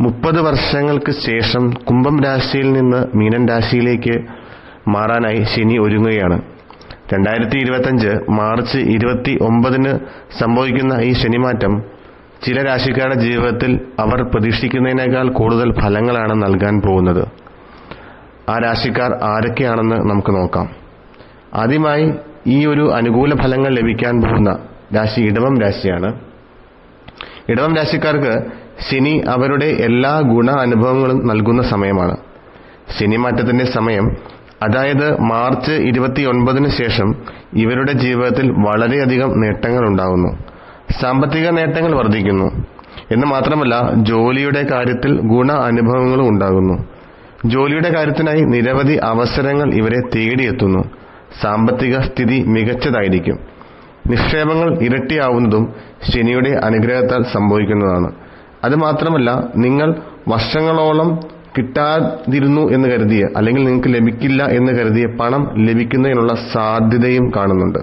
മുപ്പത് വർഷങ്ങൾക്ക് ശേഷം കുംഭം രാശിയിൽ നിന്ന് മീനൻ രാശിയിലേക്ക് മാറാനായി ശനി ഒരുങ്ങുകയാണ്. രണ്ടായിരത്തി ഇരുപത്തഞ്ച് മാർച്ച് ഇരുപത്തി ഒമ്പതിന് സംഭവിക്കുന്ന ഈ ശനിമാറ്റം ചില രാശിക്കാരുടെ ജീവിതത്തിൽ അവർ പ്രതീക്ഷിക്കുന്നതിനേക്കാൾ കൂടുതൽ ഫലങ്ങളാണ് നൽകാൻ പോകുന്നത്. ആ രാശിക്കാർ ആരൊക്കെയാണെന്ന് നമുക്ക് നോക്കാം. ആദ്യമായി ഈ ഒരു അനുകൂല ഫലങ്ങൾ ലഭിക്കാൻ പോകുന്ന രാശി ഇടവം രാശിയാണ്. ഇടവം രാശിക്കാർക്ക് ശനി അവരുടെ എല്ലാ ഗുണ അനുഭവങ്ങളും നൽകുന്ന സമയമാണ്. ശനിമാറ്റത്തിന്റെ സമയം അതായത് മാർച്ച് ഇരുപത്തി ഒൻപതിന് ശേഷം ഇവരുടെ ജീവിതത്തിൽ വളരെയധികം നേട്ടങ്ങൾ ഉണ്ടാകുന്നു. സാമ്പത്തിക നേട്ടങ്ങൾ വർദ്ധിക്കുന്നു. എന്ന് മാത്രമല്ല ജോലിയുടെ കാര്യത്തിൽ ഗുണ അനുഭവങ്ങളും ഉണ്ടാകുന്നു. ജോലിയുടെ കാര്യത്തിനായി നിരവധി അവസരങ്ങൾ ഇവരെ തേടിയെത്തുന്നു. സാമ്പത്തിക സ്ഥിതി മികച്ചതായിരിക്കും. നിക്ഷേപങ്ങൾ ഇരട്ടിയാവുന്നതും ശനിയുടെ അനുഗ്രഹത്താൽ സംഭവിക്കുന്നതാണ്. അത് മാത്രമല്ല നിങ്ങൾ വർഷങ്ങളോളം കിട്ടാതിരുന്നു എന്ന് കരുതിയ അല്ലെങ്കിൽ നിങ്ങൾക്ക് ലഭിക്കില്ല എന്ന് കരുതിയ പണം ലഭിക്കുന്നതിനുള്ള സാധ്യതയും കാണുന്നുണ്ട്.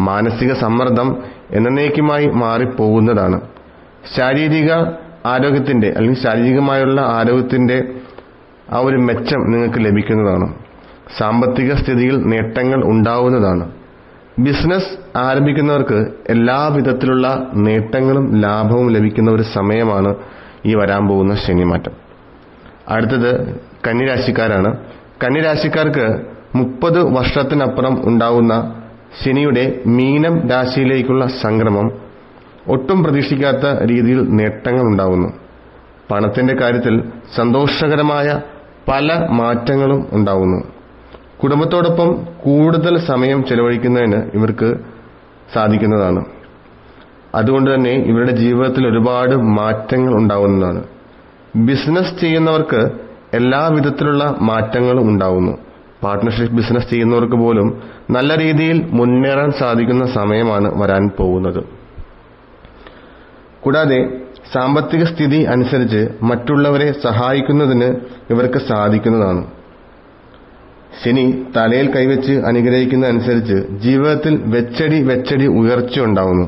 മാനസിക സമ്മർദ്ദം എന്നേക്കുമായി മാറിപ്പോകുന്നതാണ്. ശാരീരിക ആരോഗ്യത്തിന്റെ അല്ലെങ്കിൽ ശാരീരികമായുള്ള ആരോഗ്യത്തിന്റെ ആ ഒരു മെച്ചം നിങ്ങൾക്ക് ലഭിക്കുന്നതാണ്. സാമ്പത്തിക സ്ഥിതിയിൽ നേട്ടങ്ങൾ ഉണ്ടാവുന്നതാണ്. ബിസിനസ് ആരംഭിക്കുന്നവർക്ക് എല്ലാ വിധത്തിലുള്ള നേട്ടങ്ങളും ലാഭവും ലഭിക്കുന്ന ഒരു സമയമാണ് ഈ വരാൻ പോകുന്ന ശനിമാറ്റം. അടുത്തത് കന്നിരാശിക്കാരാണ്. കന്നിരാശിക്കാർക്ക് മുപ്പത് വർഷത്തിനപ്പുറം ഉണ്ടാവുന്ന ശനിയുടെ മീനം രാശിയിലേക്കുള്ള സംക്രമം ഒട്ടും പ്രതീക്ഷിക്കാത്ത രീതിയിൽ നേട്ടങ്ങൾ ഉണ്ടാവുന്നു. പണത്തിന്റെ കാര്യത്തിൽ സന്തോഷകരമായ പല മാറ്റങ്ങളും ഉണ്ടാവുന്നു. കുടുംബത്തോടൊപ്പം കൂടുതൽ സമയം ചെലവഴിക്കുന്നതിന് ഇവർക്ക് സാധിക്കുന്നതാണ്. അതുകൊണ്ട് തന്നെ ഇവരുടെ ജീവിതത്തിൽ ഒരുപാട് മാറ്റങ്ങൾ ഉണ്ടാവുന്നതാണ്. ബിസിനസ് ചെയ്യുന്നവർക്ക് എല്ലാ വിധത്തിലുള്ള മാറ്റങ്ങളും ഉണ്ടാവുന്നു. പാർട്ട്ണർഷിപ്പ് ബിസിനസ് ചെയ്യുന്നവർക്ക് പോലും നല്ല രീതിയിൽ മുന്നേറാൻ സാധിക്കുന്ന സമയമാണ് വരാൻ പോകുന്നത്. കൂടാതെ സാമ്പത്തിക സ്ഥിതി അനുസരിച്ച് മറ്റുള്ളവരെ സഹായിക്കുന്നതിന് ഇവർക്ക് സാധിക്കുന്നതാണ്. ശനി തലയിൽ കൈവച്ച് അനുഗ്രഹിക്കുന്ന അനുസരിച്ച് ജീവിതത്തിൽ വെച്ചടി വെച്ചടി ഉയർച്ച ഉണ്ടാവുന്നു.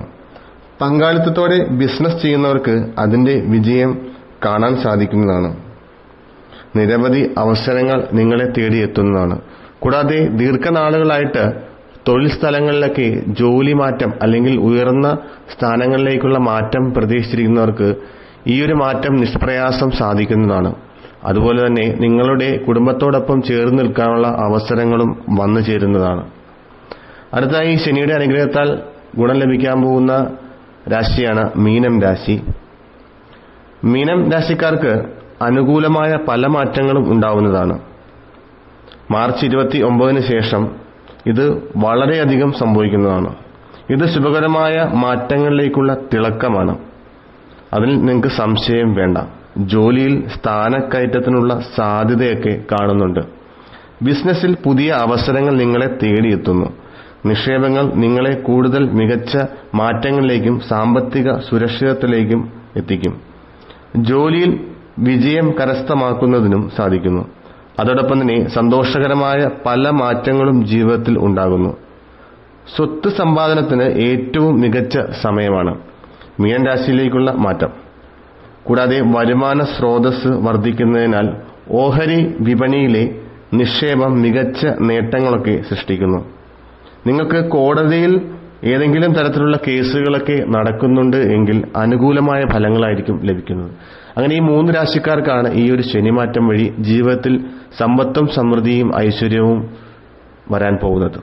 പങ്കാളിത്തത്തോടെ ബിസിനസ് ചെയ്യുന്നവർക്ക് അതിന്റെ വിജയം കാണാൻ സാധിക്കുന്നതാണ്. നിരവധി അവസരങ്ങൾ നിങ്ങളെ തേടിയെത്തുന്നതാണ്. കൂടാതെ ദീർഘനാളുകളായിട്ട് തൊഴിൽ സ്ഥലങ്ങളിലൊക്കെ ജോലി മാറ്റം അല്ലെങ്കിൽ ഉയർന്ന സ്ഥാനങ്ങളിലേക്കുള്ള മാറ്റം പ്രതീക്ഷിച്ചിരിക്കുന്നവർക്ക് ഈ ഒരു മാറ്റം നിഷ്പ്രയാസം സാധിക്കുന്നതാണ്. അതുപോലെ തന്നെ നിങ്ങളുടെ കുടുംബത്തോടൊപ്പം ചേർന്ന് നിൽക്കാനുള്ള അവസരങ്ങളും വന്നു ചേരുന്നതാണ്. അടുത്തായി ശനിയുടെ അനുഗ്രഹത്താൽ ഗുണം ലഭിക്കാൻ പോകുന്ന രാശിയാണ് മീനം രാശി. മീനം രാശിക്കാർക്ക് അനുകൂലമായ പല മാറ്റങ്ങളും ഉണ്ടാവുന്നതാണ്. മാർച്ച് ഇരുപത്തി ഒമ്പതിന് ശേഷം ഇത് വളരെയധികം സംഭവിക്കുന്നതാണ്. ഇത് ശുഭകരമായ മാറ്റങ്ങളിലേക്കുള്ള തിളക്കമാണ്. അതിൽ നിങ്ങൾക്ക് സംശയം വേണ്ട. ജോലിയിൽ സ്ഥാനക്കയറ്റത്തിനുള്ള സാധ്യതയൊക്കെ കാണുന്നുണ്ട്. ബിസിനസ്സിൽ പുതിയ അവസരങ്ങൾ നിങ്ങളെ തേടിയെത്തുന്നു. നിക്ഷേപങ്ങൾ നിങ്ങളെ കൂടുതൽ മികച്ച മാറ്റങ്ങളിലേക്കും സാമ്പത്തിക സുരക്ഷിതത്വത്തിലേക്കും എത്തിക്കും. ജോലിയിൽ വിജയം കരസ്ഥമാക്കുന്നതിനും സാധിക്കുന്നു. അതോടൊപ്പം തന്നെ സന്തോഷകരമായ പല മാറ്റങ്ങളും ജീവിതത്തിൽ ഉണ്ടാകുന്നു. സ്വത്ത് സമ്പാദനത്തിന് ഏറ്റവും മികച്ച സമയമാണ്. മീനൻ രാശിയിലേക്കുള്ള മാറ്റം. കൂടാതെ വരുമാന സ്രോതസ് വർദ്ധിക്കുന്നതിനാൽ ഓഹരി വിപണിയിലെ നിക്ഷേപം മികച്ച നേട്ടങ്ങളൊക്കെ സൃഷ്ടിക്കുന്നു. നിങ്ങൾക്ക് കോടതിയിൽ ഏതെങ്കിലും തരത്തിലുള്ള കേസുകളൊക്കെ നടക്കുന്നുണ്ട് എങ്കിൽ അനുകൂലമായ ഫലങ്ങളായിരിക്കും ലഭിക്കുന്നത്. അങ്ങനെ ഈ മൂന്ന് രാശിക്കാർക്കാണ് ഈ ഒരു ശനിമാറ്റം വഴി ജീവിതത്തിൽ സമ്പത്തും സമൃദ്ധിയും ഐശ്വര്യവും വരാൻ പോകുന്നത്.